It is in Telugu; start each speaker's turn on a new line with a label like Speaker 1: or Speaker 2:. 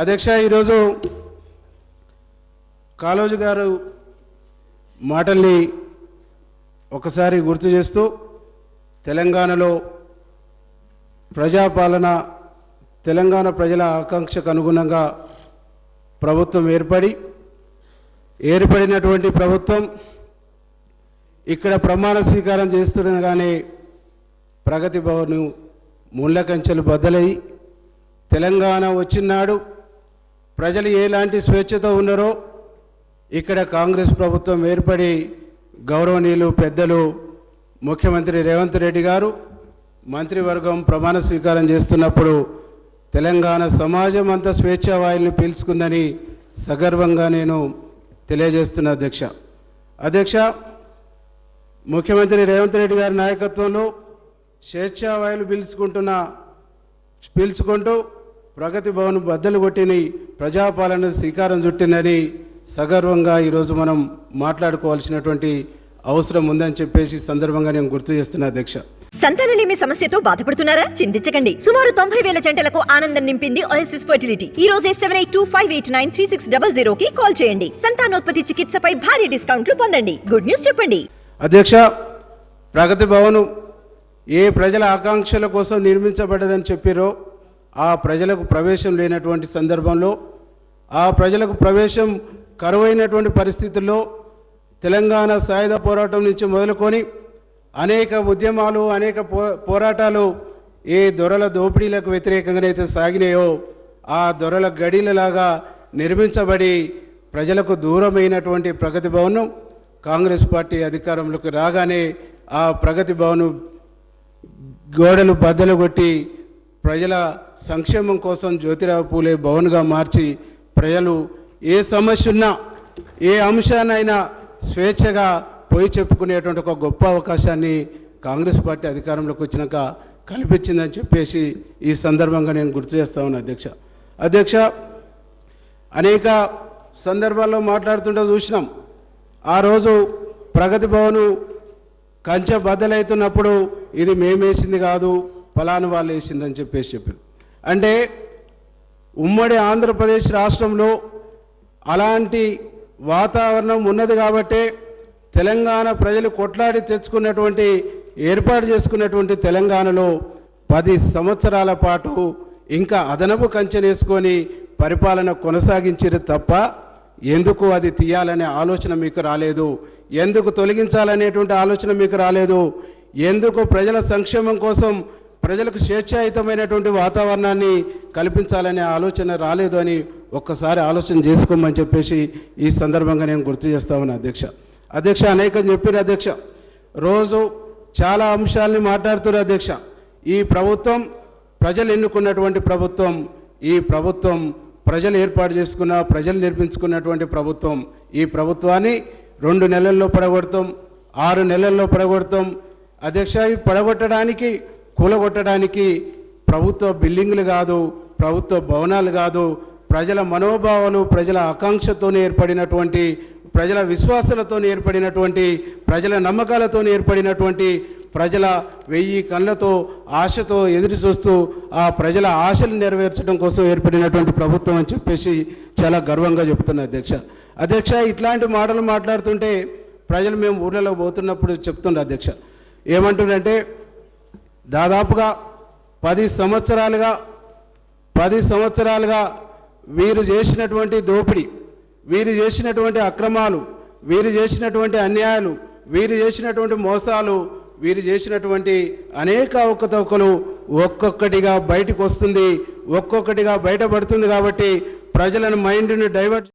Speaker 1: అధ్యక్ష ఈరోజు కాలోజీ గారు మాటల్ని ఒకసారి గుర్తు చేస్తూ తెలంగాణలో ప్రజాపాలన తెలంగాణ ప్రజల ఆకాంక్షకు అనుగుణంగా ప్రభుత్వం ఏర్పడి ఏర్పడినటువంటి ప్రభుత్వం ఇక్కడ ప్రమాణ స్వీకారం చేస్తుండగానే ప్రగతి భవన్ ముళ్ళకంచెలు బద్దలై తెలంగాణ వచ్చినాడు. ప్రజలు ఎలాంటి స్వేచ్ఛతో ఉన్నారో ఇక్కడ కాంగ్రెస్ ప్రభుత్వం ఏర్పడి గౌరవనీయులు పెద్దలు ముఖ్యమంత్రి రేవంత్ రెడ్డి గారు మంత్రివర్గం ప్రమాణ స్వీకారం చేస్తున్నప్పుడు తెలంగాణ సమాజం అంతా స్వేచ్ఛావాయుల్ని పీల్చుకుందని సగర్వంగా నేను తెలియజేస్తున్న అధ్యక్ష. అధ్యక్ష ముఖ్యమంత్రి రేవంత్ రెడ్డి గారి నాయకత్వంలో స్వేచ్ఛావాయులు పీల్చుకుంటున్న పీల్చుకుంటూ ప్రగతి భవన్ బద్దలు కొట్టిని ప్రజాపాలన శ్రీకారం చుట్టిందని సగర్వంగా ఈరోజు మనం మాట్లాడుకోవాల్సినటువంటి అవసరం ఉందని చెప్పేసి సందర్భంగా నేను గుర్తు చేస్తున్నా అధ్యక్ష.
Speaker 2: సంతానలేమి సమస్యతో బాధపడుతున్నారా? చింతించకండి. సుమారు తొంభై వేల జంటలకు ఆనందం నింపింది ఓఎస్ఎస్ ఫర్టిలిటీ ఈ రోజే seven eight two five eight nine three six double zero కి కాల్ చేయండి. సంతానోత్పత్తి చికిత్సపై భారీ డిస్కౌంట్లు పొందండి. గుడ్ న్యూస్ చెప్పండి.
Speaker 1: అధ్యక్ష ప్రగతి భవను ఏ ప్రజల ఆకాంక్షల కోసం నిర్మించబడ్డదని చెప్పారో ఆ ప్రజలకు ప్రవేశం లేనటువంటి సందర్భంలో ఆ ప్రజలకు ప్రవేశం కరువైనటువంటి పరిస్థితుల్లో తెలంగాణ సాయుధ పోరాటం నుంచి మొదలుకొని అనేక ఉద్యమాలు అనేక పో పోరాటాలు ఏ దొరల దోపిడీలకు వ్యతిరేకంగానైతే సాగినాయో ఆ దొరల గడిలలాగా నిర్మించబడి ప్రజలకు దూరమైనటువంటి ప్రగతి భవనం కాంగ్రెస్ పార్టీ అధికారంలోకి రాగానే ఆ ప్రగతి భవన్ గోడలు బద్దలు కొట్టి ప్రజల సంక్షేమం కోసం జ్యోతిరావు పూలే భవన్గా మార్చి ప్రజలు ఏ సమస్య ఉన్నా ఏ అంశానైనా స్వేచ్ఛగా పోయి చెప్పుకునేటువంటి ఒక గొప్ప అవకాశాన్ని కాంగ్రెస్ పార్టీ అధికారంలోకి వచ్చినాక కల్పించిందని చెప్పేసి ఈ సందర్భంగా నేను గుర్తు చేస్తా అధ్యక్ష. అధ్యక్ష అనేక సందర్భాల్లో మాట్లాడుతుంటే చూసినాం. ఆ రోజు ప్రగతి భవను కంచె బద్దలవుతున్నప్పుడు ఇది మేమేసింది కాదు ఫలాను వాళ్ళు వేసిందని చెప్పేసి చెప్పారు. అంటే ఉమ్మడి ఆంధ్రప్రదేశ్ రాష్ట్రంలో అలాంటి వాతావరణం ఉన్నది కాబట్టే తెలంగాణ ప్రజలు కొట్లాడి తెచ్చుకున్నటువంటి ఏర్పాటు చేసుకున్నటువంటి తెలంగాణలో పది సంవత్సరాల పాటు ఇంకా అదనపు కంచెనేసుకొని పరిపాలన కొనసాగించారు తప్ప ఎందుకు అది తీయాలనే ఆలోచన మీకు రాలేదు? ఎందుకు తొలగించాలనేటువంటి ఆలోచన మీకు రాలేదు? ఎందుకు ప్రజల సంక్షేమం కోసం ప్రజలకు స్వేచ్ఛాయుతమైనటువంటి వాతావరణాన్ని కల్పించాలనే ఆలోచన రాలేదు అని ఒక్కసారి ఆలోచన చేసుకోమని చెప్పేసి ఈ సందర్భంగా నేను గుర్తు చేస్తా ఉన్నా అధ్యక్ష. అధ్యక్ష అనేకం చెప్పారు అధ్యక్ష. రోజు చాలా అంశాలని మాట్లాడుతున్నారు అధ్యక్ష. ఈ ప్రభుత్వం ప్రజలు ఎన్నుకున్నటువంటి ప్రభుత్వం ఈ ప్రభుత్వం ప్రజలు ఏర్పాటు చేసుకున్న ప్రజలు నిర్మించుకున్నటువంటి ప్రభుత్వం ఈ ప్రభుత్వాన్ని రెండు నెలల్లో పడగొడతాం ఆరు నెలల్లో పడగొడతాం. అధ్యక్ష పడగొట్టడానికి కూలగొట్టడానికి ప్రభుత్వ బిల్డింగులు కాదు ప్రభుత్వ భవనాలు కాదు ప్రజల మనోభావాలు ప్రజల ఆకాంక్షతో ఏర్పడినటువంటి ప్రజల విశ్వాసాలతో ఏర్పడినటువంటి ప్రజల నమ్మకాలతో ఏర్పడినటువంటి ప్రజల వెయ్యి కళ్ళతో ఆశతో ఎదురు చూస్తూ ఆ ప్రజల ఆశలు నెరవేర్చడం కోసం ఏర్పడినటువంటి ప్రభుత్వం అని చెప్పేసి చాలా గర్వంగా చెప్తున్నా అధ్యక్ష. అధ్యక్ష ఇట్లాంటి మాటలు మాట్లాడుతుంటే ప్రజలు మేము ఊళ్ళలో పోతున్నప్పుడు చెప్తుండ్రు అధ్యక్ష. ఏమంటుండంటే దాదాపుగా పది సంవత్సరాలుగా పది సంవత్సరాలుగా వీరు చేసినటువంటి దోపిడీ వీరు చేసినటువంటి అక్రమాలు వీరు చేసినటువంటి అన్యాయాలు వీరు చేసినటువంటి మోసాలు వీరు చేసినటువంటి అనేక అవకతవకలు ఒక్కొక్కటిగా బయటకు వస్తుంది ఒక్కొక్కటిగా బయటపడుతుంది కాబట్టి ప్రజలను మైండ్ని డైవర్ట్